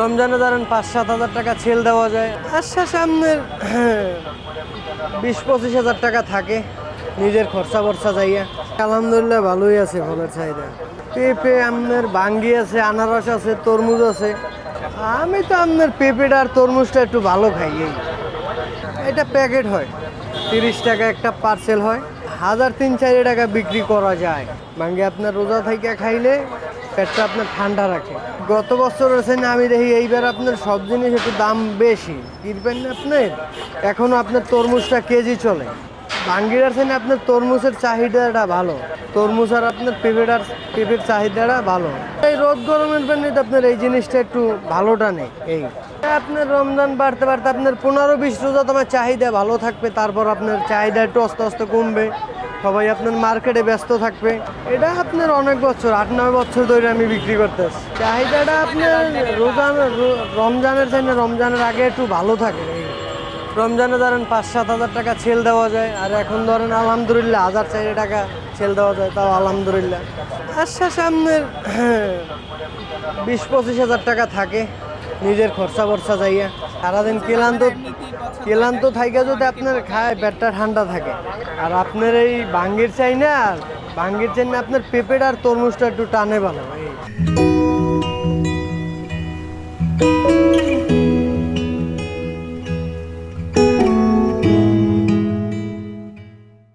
রমজানে ধরেন পাঁচ, সাত হাজার টাকা ছেল দেওয়া যায়। আশ্বাস আপনার বিশ, পঁচিশ হাজার টাকা থাকে নিজের খরচা বর্চা যাইয়া। আলহামদুলিল্লাহ, ভালোই আছে ফলের চাহিদা। পেঁপে আপনার বাঙ্গি আছে, আনারস আছে, তরমুজ আছে। আমি তো আপনার পেঁপেটা আর তরমুজটা একটু ভালো খাই এটা প্যাকেট হয়, তিরিশ টাকা একটা পার্সেল হয়। হাজার তিন চারি টাকা বিক্রি করা যায়। ভাঙ্গে আপনার রোজা থেকে খাইলে পেটটা আপনার ঠান্ডা রাখে। গত বছর আছে না, আমি দেখি এইবার আপনার সব জিনিস একটু দাম বেশি। কিনবেন না আপনার এখনও আপনার তরমুজটা কেজি চলে। ভাঙ্গির আছে না, আপনার তরমুজের চাহিদাটা ভালো। তরমুজ আর আপনার পেঁপের আর পেঁপের চাহিদাটা ভালো। এই রোদ গরমের জন্য আপনার এই জিনিসটা একটু ভালোটা নেই। এই আপনার রমজান বাড়তে বাড়তে আপনার পনেরো, বিশ রোজা তোমার চাহিদা ভালো থাকবে, তারপর আপনার চাহিদা একটু আস্তে আস্তে কমবে। সবাই আপনার মার্কেটে ব্যস্ত থাকবে। এটা আপনার অনেক বছর, আট, নয় বছর ধরে আমি বিক্রি করতেছি। চাহিদাটা আপনার রোজান রমজানের না রমজানের আগে একটু ভালো থাকে। রমজানে ধরেন পাঁচ, সাত হাজার টাকা ছেল দেওয়া যায়, আর এখন ধরেন আলহামদুলিল্লাহ হাজার চারি টাকা ছেল দেওয়া যায়, তাও আলহামদুলিল্লাহ। আশ্বাস আপনার বিশ, পঁচিশ হাজার টাকা থাকে। নিজের খরচা বর্ষা যাইয়া সারাদিন ক্লান্ত ক্লান্ত থাইকা যদি আপনার খায়, পেটটা ঠান্ডা থাকে। আর আপনার এই ভাঙ্গির চাই না আর ভাঙ্গির চাই না আপনার পেঁপেটা আর তরমুজটা একটু টানে ভালো